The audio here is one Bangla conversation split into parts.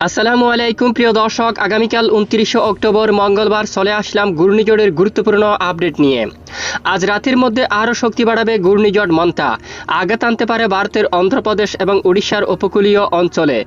আসসালামু আলাইকুম প্রিয় দর্শক। আগামীকাল উনত্রিশে অক্টোবর মঙ্গলবার চলে আসলাম ঘূর্ণিঝড়ের গুরুত্বপূর্ণ আপডেট নিয়ে। আজ রাতের মধ্যে আরও শক্তি বাড়াবে ঘূর্ণিঝড় মন্তা। আঘাত আনতে পারে ভারতের অন্ধ্রপ্রদেশ এবং উড়িষ্যার উপকূলীয় অঞ্চলে।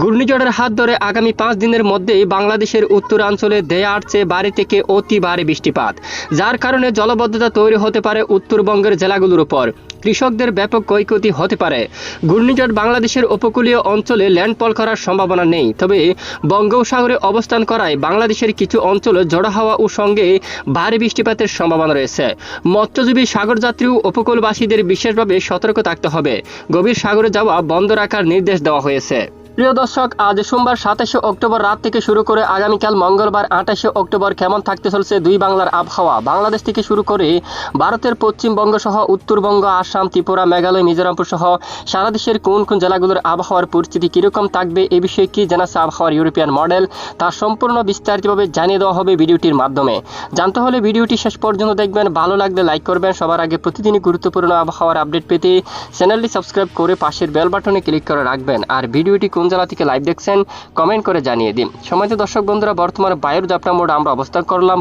ঘূর্ণিঝড়ের হাত ধরে আগামী পাঁচ দিনের মধ্যেই বাংলাদেশের উত্তরাঞ্চলে দেয়া আসছে বাড়ি থেকে অতি ভারী বৃষ্টিপাত, যার কারণে জলবদ্ধতা তৈরি হতে পারে উত্তরবঙ্গের জেলাগুলোর উপর। কৃষকদের ব্যাপক ক্ষয়ক্ষতি হতে পারে। ঘূর্ণিঝড় বাংলাদেশের উপকূলীয় অঞ্চলে ল্যান্ডফল করার সম্ভাবনা নেই, তবে বঙ্গোপসাগরে অবস্থান করায় বাংলাদেশের কিছু অঞ্চলে জড়ো হাওয়া ও সঙ্গে ভারী বৃষ্টিপাতের সম্ভাবনা রয়েছে। মৎস্যজীবী সাগরযাত্রী ও উপকূলবাসীদের বিশেষভাবে সতর্ক থাকতে হবে। গভীর সাগরে যাওয়া বন্ধ রাখার নির্দেশ দেওয়া হয়েছে। প্রিয় দর্শক, আজ সোমবার সাতাশে অক্টোবর রাত থেকে শুরু করে আগামীকাল মঙ্গলবার আঠাশে অক্টোবর কেমন থাকতে চলছে দুই বাংলার আবহাওয়া? বাংলাদেশ থেকে শুরু করে ভারতের পশ্চিমবঙ্গ সহ উত্তরবঙ্গ, আসাম, ত্রিপুরা, মেঘালয় মিজোরামপুর সহ সারা দেশের কোন কোন জেলাগুলোর আবহাওয়ার পরিস্থিতি কীরকম থাকবে এ বিষয়ে কি জানাচ্ছে আবহাওয়ার ইউরোপিয়ান মডেল, তা সম্পূর্ণ বিস্তারিতভাবে জানিয়ে দেওয়া হবে ভিডিওটির মাধ্যমে। জানতে হলে ভিডিওটি শেষ পর্যন্ত দেখবেন, ভালো লাগলে লাইক করবেন, সবার আগে প্রতিদিনই গুরুত্বপূর্ণ আবহাওয়ার আপডেট পেতে চ্যানেলটি সাবস্ক্রাইব করে পাশের বেল বাটনে ক্লিক করে রাখবেন। আর ভিডিওটি কোন জেলা থেকে লাইভ দেখছেন কমেন্ট করে জানিয়ে দিন। সময়ত দর্শক বন্ধুরা, বর্তমানে বায়ুর জাপটা মোড় আমরা অবস্থান করলাম।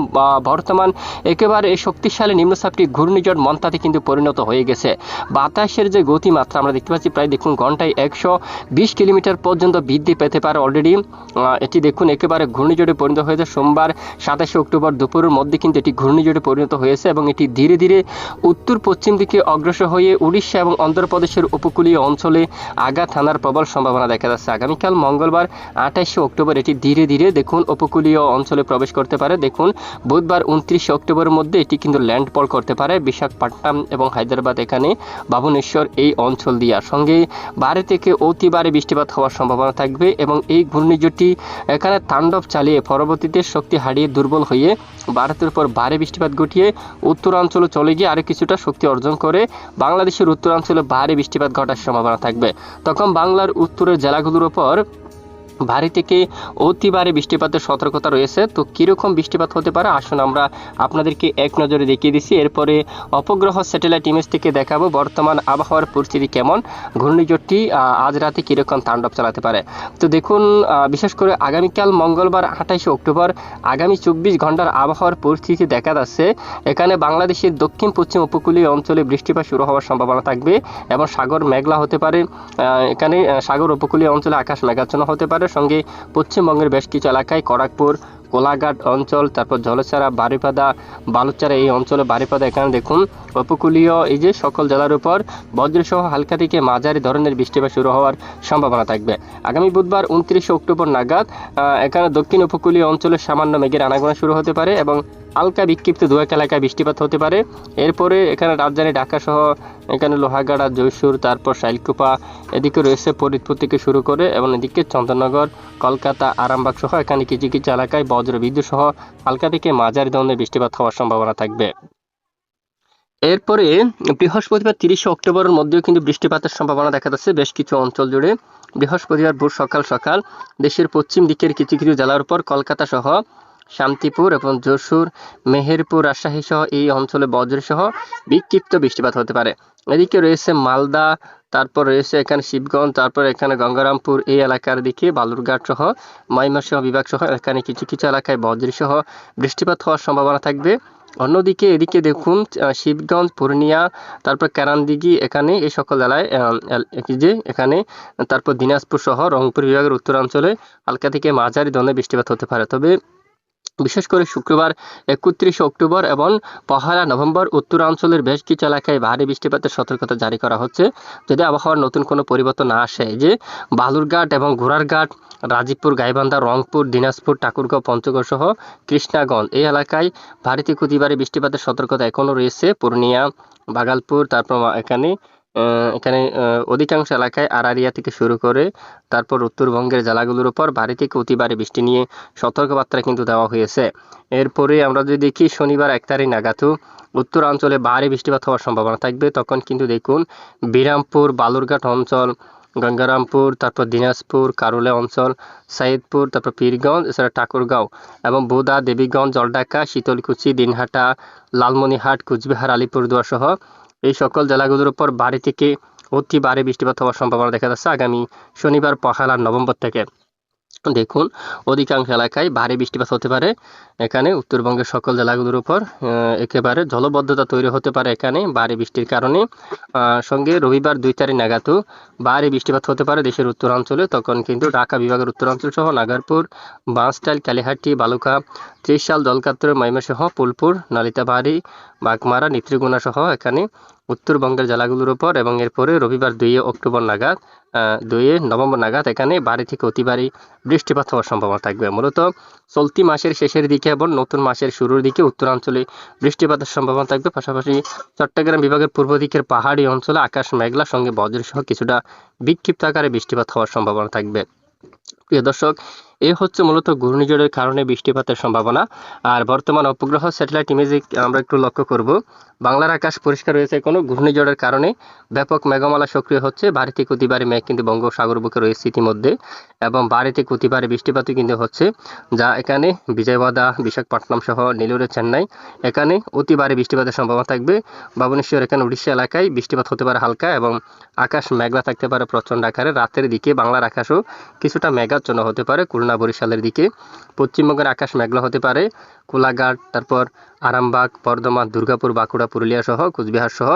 বর্তমান একেবারে এই শক্তিশালী নিম্নচাপটি ঘূর্ণিঝড় মন্তাতে কিন্তু পরিণত হয়ে গেছে। বাতাসের যে গতিমাত্রা আমরা দেখতে পাচ্ছি, প্রায় দেখুন ঘন্টায় একশো বিশ কিলোমিটার পর্যন্ত বৃদ্ধি পেতে পারে অলরেডি এটি দেখুন একেবারে ঘূর্ণিঝড়ে পরিণত হয়েছে। সোমবার সাতাশে অক্টোবর দুপুরের মধ্যে কিন্তু এটি ঘূর্ণিঝড়ে পরিণত হয়েছে এবং এটি ধীরে ধীরে উত্তর পশ্চিম দিকে অগ্রসর হয়ে উড়িষ্যা এবং অন্ধ্রপ্রদেশের উপকূলীয় অঞ্চলে আঘাত হানার প্রবল সম্ভাবনা দেখা যাচ্ছে। আগামীকাল মঙ্গলবার আঠাশে অক্টোবর এটি ধীরে ধীরে দেখুন উপকূলীয় অঞ্চলে প্রবেশ করতে পারে। দেখুন, বুধবার উনত্রিশে অক্টোবরের মধ্যে এটি কিন্তু ল্যান্ডফল করতে পারে। বিশাখাপট্টনম এবং হায়দ্রাবাদ এখানে বাবুনেশ্বর এই অঞ্চল দিয়া। সঙ্গে বারে থেকে অতি বারে বৃষ্টিপাত হওয়ার সম্ভাবনা থাকবে এবং এই ঘূর্ণিঝড়টি এখানে তাণ্ডব চালিয়ে পরবর্তীতে শক্তি হারিয়ে দুর্বল হয়ে ভারতের উপর ভারী বৃষ্টিপাত ঘটিয়ে উত্তরাঞ্চলে চলে গিয়ে আরও কিছুটা শক্তি অর্জন করে বাংলাদেশের উত্তরাঞ্চলে ভারী বৃষ্টিপাত ঘটার সম্ভাবনা থাকবে। তখন বাংলার উত্তরের জেলাগুলোর উপর ভারী থেকে অতি ভারী বৃষ্টিপাতের সতর্কতা রয়েছে। তো কীরকম বৃষ্টিপাত হতে পারে? আসুন আমরা আপনাদেরকে এক নজরে দেখিয়ে দিচ্ছি এরপরে অপগ্রহ স্যাটেলাইট ইমেজ থেকে দেখাবো বর্তমান আবহাওয়ার পরিস্থিতি কেমন, ঘূর্ণিঝড়টি আজ রাতে কীরকম তাণ্ডব চালাতে পারে। তো দেখুন বিশেষ করে আগামীকাল মঙ্গলবার আঠাশে অক্টোবর, আগামী চব্বিশ ঘণ্টার আবহাওয়ার পরিস্থিতি দেখা যাচ্ছে। এখানে বাংলাদেশের দক্ষিণ, পশ্চিম উপকূলীয় অঞ্চলে বৃষ্টিপাত শুরু হওয়ার সম্ভাবনা থাকবে এবং সাগর মেঘলা হতে পারে। এখানে সাগর উপকূলীয় অঞ্চলে আকাশ মেঘাচ্ছন্ন হতে পারে। সঙ্গে পশ্চিমবঙ্গের বেশ কিছু এলাকায় করাকপুর কোলাঘাট অঞ্চল, তারপর জলছাড়া বারিপাদা বালুচারা এই অঞ্চলে বারিপাদা, এখানে দেখুন উপকূলীয় এই যে সকল জেলার উপর বজ্রসহ হালকা থেকে মাঝারি ধরনের বৃষ্টিপাত শুরু হওয়ার সম্ভাবনা থাকবে। আগামী বুধবার উনত্রিশে অক্টোবর নাগাদ এখানে দক্ষিণ উপকূলীয় অঞ্চলে সামান্য মেঘের আনাগোনা শুরু হতে পারে এবং হালকা বিক্ষিপ্ত দু এক এলাকায় বৃষ্টিপাত হতে পারে। এরপরে এখানে রাজধানী ঢাকা সহ এখানে লোহাগাড়া, জয়সুর, তারপর শাইলকুপা, এদিকে রয়েছে ফরিদপুর থেকে শুরু করে এবং এদিকে চন্দননগর, কলকাতা, আরামবাগ সহ এখানে কিছু কিছু এলাকায় বজ্র বিদ্যুৎ সহ হালকা থেকে মাঝারি ধরনের বৃষ্টিপাত হওয়ার সম্ভাবনা থাকবে। এরপরে বৃহস্পতিবার তিরিশে অক্টোবরের মধ্যেও কিন্তু বৃষ্টিপাতের সম্ভাবনা দেখা যাচ্ছে বেশ কিছু অঞ্চল জুড়ে। বৃহস্পতিবার ভোর সকাল সকাল দেশের পশ্চিম দিকের কিছু কিছু জেলার উপর কলকাতা সহ শান্তিপুর এবং যশোর, মেহেরপুর, রাজশাহী সহ এই অঞ্চলে বজ্রসহ বিক্ষিপ্ত বৃষ্টিপাত হতে পারে। এদিকে রয়েছে মালদা, তারপর রয়েছে এখানে শিবগঞ্জ, তারপর এখানে গঙ্গারামপুর এই এলাকার দিকে বালুরঘাট সহ ময়মনসিংহ বিভাগ সহ এখানে কিছু কিছু এলাকায় বজ্রসহ বৃষ্টিপাত হওয়ার সম্ভাবনা থাকবে। অন্যদিকে এদিকে দেখুন শিবগঞ্জ, পূর্ণিয়া, তারপর কেরানদিঘি এখানে এই সকল জেলায় যে এখানে, তারপর দিনাজপুর সহ রংপুর বিভাগের উত্তরাঞ্চলে হালকা থেকে মাঝারি ধরনের বৃষ্টিপাত হতে পারে। তবে বিশেষ করে শুক্রবার, একত্রিশে অক্টোবর এবং পহেলা নভেম্বর উত্তরাঞ্চলের বেশ কিছু এলাকায় ভারী বৃষ্টিপাতের সতর্কতা জারি করা হচ্ছে। যদি আবহাওয়ার নতুন কোনো পরিবর্তন না আসে যে বালুরঘাট এবং ঘোড়ারঘাট, রাজীবপুর, গাইবান্ধা, রংপুর, দিনাজপুর, ঠাকুরগাঁও, পঞ্চগড় সহ কৃষ্ণাগঞ্জ, এই এলাকায় ভারী অতি বৃষ্টিপাতের সতর্কতা এখনও রয়েছে। পূর্ণিয়া, বাগালপুর, তারপর এখানে এখানে অধিকাংশ এলাকায় আরারিয়া থেকে শুরু করে তারপর উত্তরবঙ্গের জেলাগুলোর উপর ভারী থেকে অতি ভারী বৃষ্টি নিয়ে সতর্কবার্তা কিন্তু দেওয়া হয়েছে। এরপরে আমরা যদি দেখি, শনিবার এক তারিখ নাগাদও উত্তরাঞ্চলে ভারী বৃষ্টিপাত হওয়ার সম্ভাবনা থাকবে। তখন কিন্তু দেখুন, বিরামপুর, বালুরঘাট অঞ্চল, গঙ্গারামপুর, তারপর দিনাজপুর, কারুলে অঞ্চল সাইদপুর তারপর পীরগঞ্জ, এছাড়া ঠাকুরগাঁও এবং বোদা, দেবীগঞ্জ জলডাকা শীতলকুচি, দিনহাটা লালমনিহাট কুচবিহার আলিপুরদুয়ার সহ এই সকল জেলাগুলোর উপর ভারী থেকে অতি ভারী বৃষ্টিপাত হওয়ার সম্ভাবনা দেখা যাচ্ছে আগামী শনিবার, পহেলা নভেম্বর থেকে। দেখুন, অধিকাংশ এলাকায় ভারী বৃষ্টিপাত হতে পারে। এখানে উত্তরবঙ্গের সকল জেলাগুলোর উপর একেবারে জলবদ্ধতা তৈরি হতে পারে এখানে ভারী বৃষ্টির কারণে। সঙ্গে রবিবার দুই তারিখ নাগাদও ভারী বৃষ্টিপাত হতে পারে দেশের উত্তরাঞ্চলে। তখন কিন্তু ঢাকা বিভাগের উত্তরাঞ্চল সহ নাগারপুর বাঁশটাইল কালীহাটি, বালুকা ত্রিশাল দলকাত্র ময়মনসিংহ ফুলপুর নালিতাবাড়ি, বাগমারা নেত্রীগুনা সহ এখানে উত্তরবঙ্গের জেলাগুলোর উপর এবং এরপরে রবিবার দুই অক্টোবর নাগাদ দুই নভেম্বর নাগাদ এখানে ভারী থেকে অতি ভারী বৃষ্টিপাত হওয়ার সম্ভাবনা থাকবে। মূলত চলতি মাসের শেষের দিকে এবং নতুন মাসের শুরুর দিকে উত্তরাঞ্চলে বৃষ্টিপাতের সম্ভাবনা থাকবে। পাশাপাশি চট্টগ্রাম বিভাগের পূর্ব দিকের পাহাড়ি অঞ্চলে আকাশ মেঘলা, সঙ্গে বজ্রসহ কিছুটা বিক্ষিপ্ত আকারে বৃষ্টিপাত হওয়ার সম্ভাবনা থাকবে। প্রিয় দর্শক এ হচ্ছে মূলত ঘূর্ণিঝড়ের কারণে বৃষ্টিপাতের সম্ভাবনা। আর বর্তমান উপগ্রহ স্যাটেলাইট ইমেজে আমরা একটু লক্ষ্য করব। বাংলার আকাশ পরিষ্কার রয়েছে কোনো ঘূর্ণিঝড়ের কারণে ব্যাপক মেঘমালা সক্রিয় হচ্ছে। ভারী থেকে মেঘ কিন্তু বঙ্গোপসাগর বুকে রয়েছে ইতিমধ্যে এবং ভারী থেকে বৃষ্টিপাতও কিন্তু হচ্ছে, যা এখানে বিজয়বাদা বিশাখাপট্টনম সহ নীলুরে চেন্নাই, এখানে অতি ভারী বৃষ্টিপাতের সম্ভাবনা থাকবে। ভুবনেশ্বর এখানে উড়িষ্যা এলাকায় বৃষ্টিপাত হতে পারে হালকা এবং আকাশ মেঘলা থাকতে পারে প্রচণ্ড আকারে। রাতের দিকে বাংলার আকাশও কিছুটা মেঘাচ্ছন্ন হতে পারে। খুলনা বরিশালের দিকে। পশ্চিমবঙ্গের আকাশ মেঘলা হতে পারে। কোলাঘাট, তারপর আরামবাগ, বর্ধমান, দুর্গাপুর, বাঁকুড়া, পুরুলিয়া সহ, কুচবিহার সহ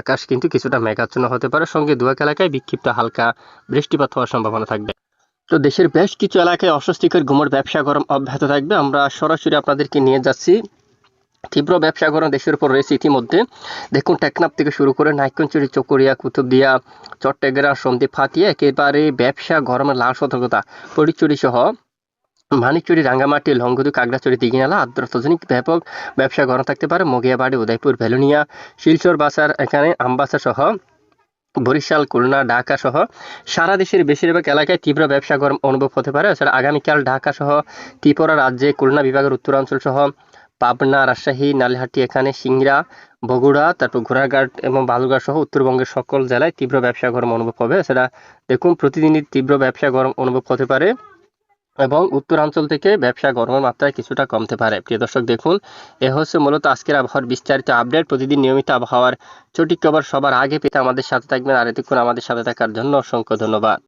আকাশ কিন্তু কিছুটা মেঘাচ্ছন্ন হতে পারে। সঙ্গে দুয়াক এলাকায় বিক্ষিপ্ত হালকা বৃষ্টিপাত হওয়ার সম্ভাবনা থাকবে। তো দেশের বেশ কিছু এলাকায় অস্বস্তিকর গুমর ব্যবসা গরম অব্যাহত থাকবে। আমরা সরাসরি আপনাদেরকে নিয়ে যাচ্ছি তীব্র ব্যবসা গরম দেশের উপর রয়েছে ইতিমধ্যে। দেখুন, টেকনাফ থেকে শুরু করে নাইকনচুরি চকরিয়া, কুতুবদিয়া, চট্টগ্রাম, সন্দ্বীপ, ফাতিয়া, একেবারে ব্যবসা গরমের লাল সতর্কতা পরিচুরি সহ মানিকচুরি, রাঙ্গামাটি লঙ্গদু কাগড়াচুরি, দিঘিনালা, আদ্রতজনিক ব্যাপক ব্যবসা গরম থাকতে পারে। মগিয়াবাড়ি, উদয়পুর, ভেলুনিয়া, শিলচর, বাসার এখানে আমবাসা সহ বরিশাল, খুলনা, ঢাকা সহ সারা দেশের বেশিরভাগ এলাকায় তীব্র ব্যবসা গরম অনুভব হতে পারে। এছাড়া আগামীকাল ঢাকা সহ ত্রিপুরা রাজ্যে খুলনা বিভাগের উত্তরাঞ্চল সহ পাবনা, রাজশাহী, নালিহাটি, এখানে সিংড়া বগুড়া, তারপর ঘোড়াঘাট এবং বালুঘাট সহ উত্তরবঙ্গের সকল জেলায় তীব্র ব্যবসা গরম অনুভব হবে। এছাড়া দেখুন, প্রতিদিনই তীব্র ব্যবসা গরম অনুভব হতে পারে এবং উত্তরাঞ্চল থেকে ব্যবসা গরমের মাত্রায় কিছুটা কমতে পারে। প্রিয় দর্শক, দেখুন, এ হচ্ছে মূলত আজকের আবহাওয়ার বিস্তারিত আপডেট। প্রতিদিন নিয়মিত আবহাওয়ার সঠিক খবর সবার আগে পেতে আমাদের সাথে থাকবেন। আর এতক্ষণ আমাদের সাথে থাকার জন্য অসংখ্য ধন্যবাদ।